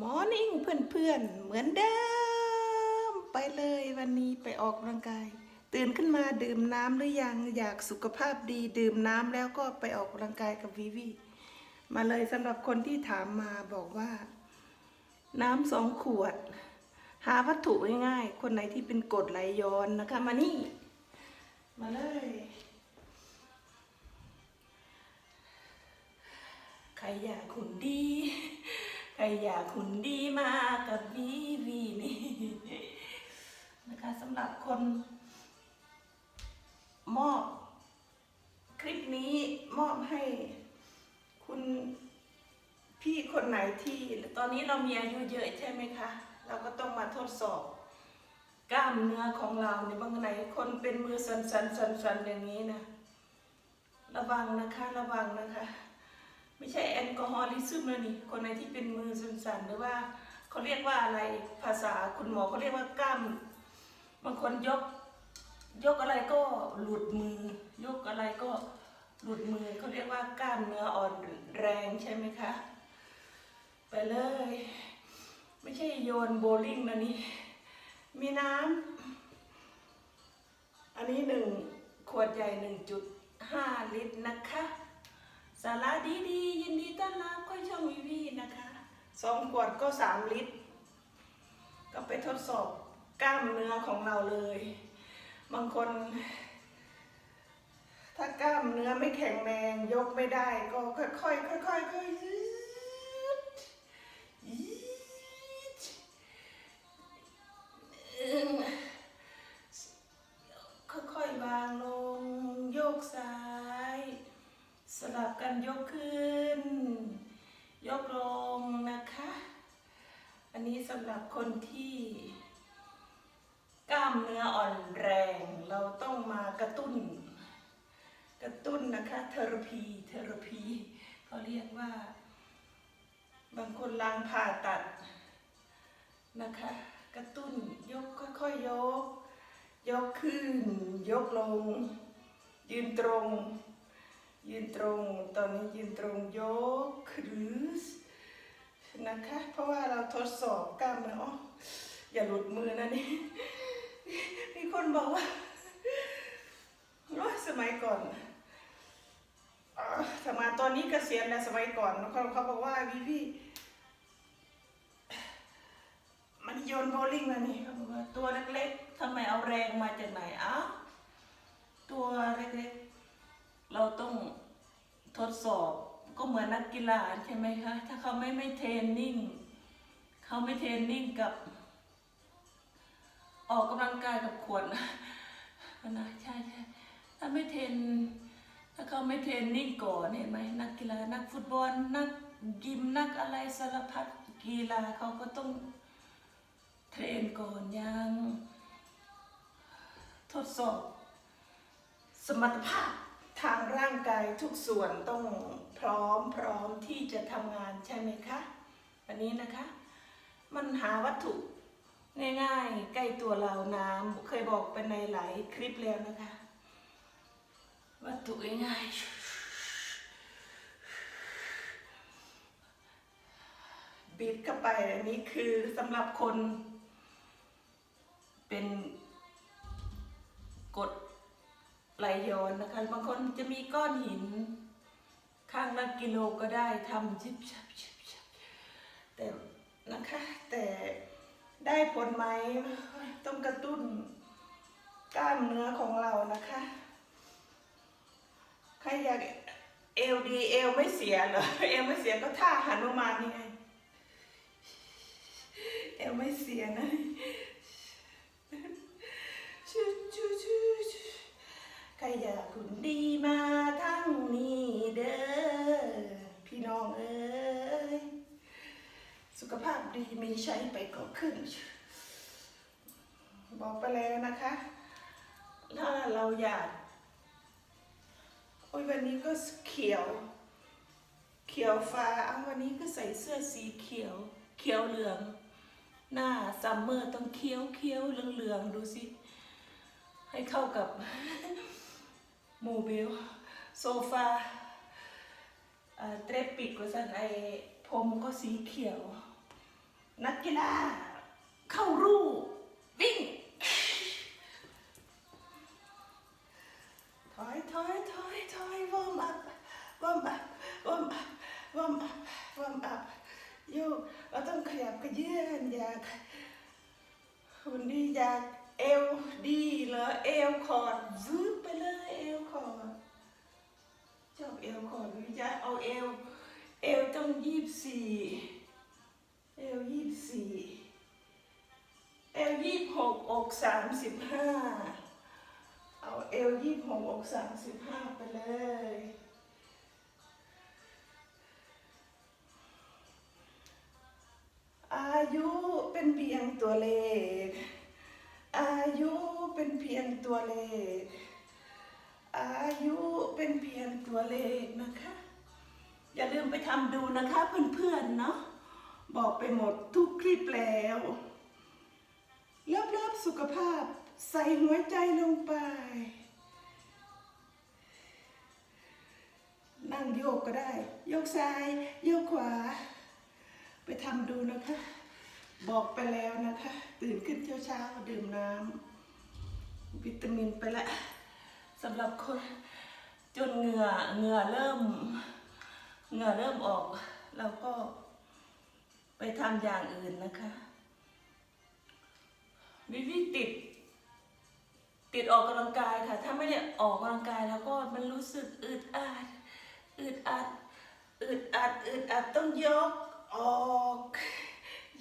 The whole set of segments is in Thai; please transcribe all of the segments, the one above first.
มอร์นิ่งเพื่อนๆ เหมือนเดิม ไปเลยวันนี้ไปออกกำลังกาย ตื่นขึ้นมาดื่มน้ำหรือยังอยากสุขภาพดี ดื่มน้ำแล้วก็ไปออกกำลังกายกับวิวีมาเลยสำหรับคนที่ถามมาบอกว่า น้ำสองขวด หาวัตถุง่ายๆ คนไหนที่เป็นกรดไหลย้อนนะคะ มานี่ มาเลยใครอยากขุนดี รอยากขุนดีมากับวีวีนี่นะคะสำหรับคนมอบคลิปนี้มอบให้คุณพี่คนไหนที่ ตอนนี้เรามีอายุเยอะใช่ไหมคะ เราก็ต้องมาทดสอบ กล้ามเนื้อของเราในบางไหนคนเป็นมือสันสันสันสันๆอย่างนี้นะ ระวังนะคะ ระวังนะคะ ไม่ใช่แอลกอฮอลิซึมแล้วนี่คนไหนที่เป็นมือสั่นๆหรือว่าเขาเรียกว่าอะไรภาษาคุณหมอเขาเรียกว่ากล้ามบางคนยก ยกอะไรก็หลุดมือ ยกอะไรก็หลุดมือเขาเรียกว่ากล้ามเนื้ออ่อนแรงใช่ไหมคะ ไปเลย ไม่ใช่โยนโบว์ลิ่งนะนี่มีน้ำอันนี้หนึ่งขวดใหญ่หนึ่งจุดห้าลิตรนะคะ สาระดีดีๆยินดีต้อนรับคุณช่องวีวีนะคะสองขวดก็สามลิตร ก็ไปทดสอบกล้ามเนื้อของเราเลย บางคน ถ้ากล้ามเนื้อไม่แข็งแรงยกไม่ได้ก็ค่อยๆค่อยๆค่อย สำหรับคนที่กล้ามเนื้ออ่อนแรง เราต้องมากระตุ้น กระตุ้นนะคะเทอราพีเทอราพีเขาเรียกว่า บางคนล้างผ่าตัดนะคะ กระตุ้นยกค่อยๆยก ยกขึ้น ยกลง ยืนตรง ยืนตรง ตอนนี้ยืนตรงยกขึ้น นะคะ เพราะว่าเราทดสอบกล้ามเนื้ออ๋ออย่าหลุดมือนะนี่มีคนบอกว่าว่าสมัยก่อนอ่าสมัยตอนนี้เกษียณแล้วสมัยก่อนเขาเขาบอกว่าพี่พี่มันโยนโบว์ลิ่งมานี่เขาบอกว่าตัวเล็กๆทำไมเอาแรงมาจากไหนอ้าตัวเล็กๆเราต้องทดสอบ ก็เหมือนนักกีฬาใช่ไหมคะ ถ้าเขาไม่ไม่เทรนนิ่ง เขาไม่เทรนนิ่งกับ ออกกำลังกายกับขวดนะนะใช่ใช่ถ้าไม่เทรนถ้าเขาไม่เทรนนิ่งก่อนเห็นไหมนักกีฬานักฟุตบอลนักยิมนักอะไรสารพัดกีฬาเขาก็ต้องเทรนก่อนยังทดสอบ สมรรถภาพทางร่างกายทุกส่วนต้อง พร้อมพร้อมที่จะทำงานใช่ไหมคะอันนี้นะคะ มันหาวัตถุง่ายๆ ใกล้ตัวเราน้ำเคยบอกไปในหลายคลิปแล้วนะคะ วัตถุง่ายๆบีบเข้าไปอันนี้คือสำหรับคน เป็นกดไหลย้อนนะคะบางคนจะมีก้อนหิน ข้างละกิโลก็ได้ทำชิบชับชิบชับแต่นะคะ แต่ได้ผลไหมต้องกระตุ้นกล้ามเนื้อของเรานะคะใครอยากเอวดีเอวไม่เสียเหรอเอวไม่เสียก็ท่าหันุมานนี่ไงเอวไม่เสียนะชูชูชูชู ใครอยาคุณดีมาทั้งนี้เด้อพี่น้องเอ้ยสุขภาพดีมีใช้ไปก็ขึ้น บอกไปแล้วนะคะ ถ้าเราอยากโอ้ยวันนี้ก็เขียว เขียวฟ้าเอาวันนี้ก็ใส่เสื้อสีเขียว เขียวเหลือง หน้าซัมเมอร์ต้องเขียวเขียวเหลืองเหลืองๆดูสิ ให้เข้ากับ โมเบลโซฟาเตรปปิกว่าสันไอผมก็สีเขียว นักกีฬาเข้ารูวิ่ง ถอยถอยถอยถอยวอร์มอัพวอร์มอัพวอร์มอัพวอร์มอัพวอร์มอัพโยกเราต้องขยับกระเยื่อนอยากวันนี้อยากเอวดีเหรอเอวคอร์ดวืบ ชอบเอวคอร์ดหรือจะเอาเอว เอวต้องยี่สิบสี่เอวยี่สิบสี่เอวยี่สิบหกอกสามสิบห้าเอาเอวยี่หกอกสามสิบห้าไปเลยอายุเป็นเพียงตัวเลข อายุเป็นเพียงตัวเลข อายุเป็นเพียงตัวเลขนะคะ อย่าลืมไปทำดูนะคะเพื่อนๆเนาะบอกไปหมดทุกคลิปแล้วเลิฟเลิฟสุขภาพใส่หัวใจลงไป นั่งโยกก็ได้ โยกซ้าย โยกขวา ไปทำดูนะคะ บอกไปแล้วนะคะ ตื่นขึ้นเช้าๆดื่มน้ำวิตามินไปละ สำหรับคนจนเหงื่อเหงื่อเริ่มเหงื่อเริ่มออกเราก็ไปทำอย่างอื่นนะคะ วิวิติด ติดออกกำลังกายค่ะ ถ้าไม่ได้ออกกำลังกายแล้วก็มันรู้สึกอึดอัดอึดอัดอึดอัดอึดอัดต้องยกออก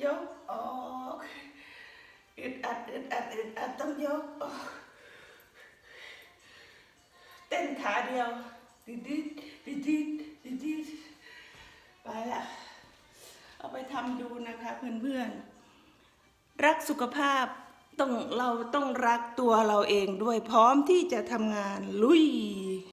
ยกออกอึดอัดอึดอัดอึดอัดต้องยกออก เต้นขาเดียวดิดดิดดิดดิดดิดดิดไปละเอาไปทำดูนะคะเพื่อนๆ รักสุขภาพต้องเราต้องรักตัวเราเองด้วยพร้อมที่จะทำงานลุย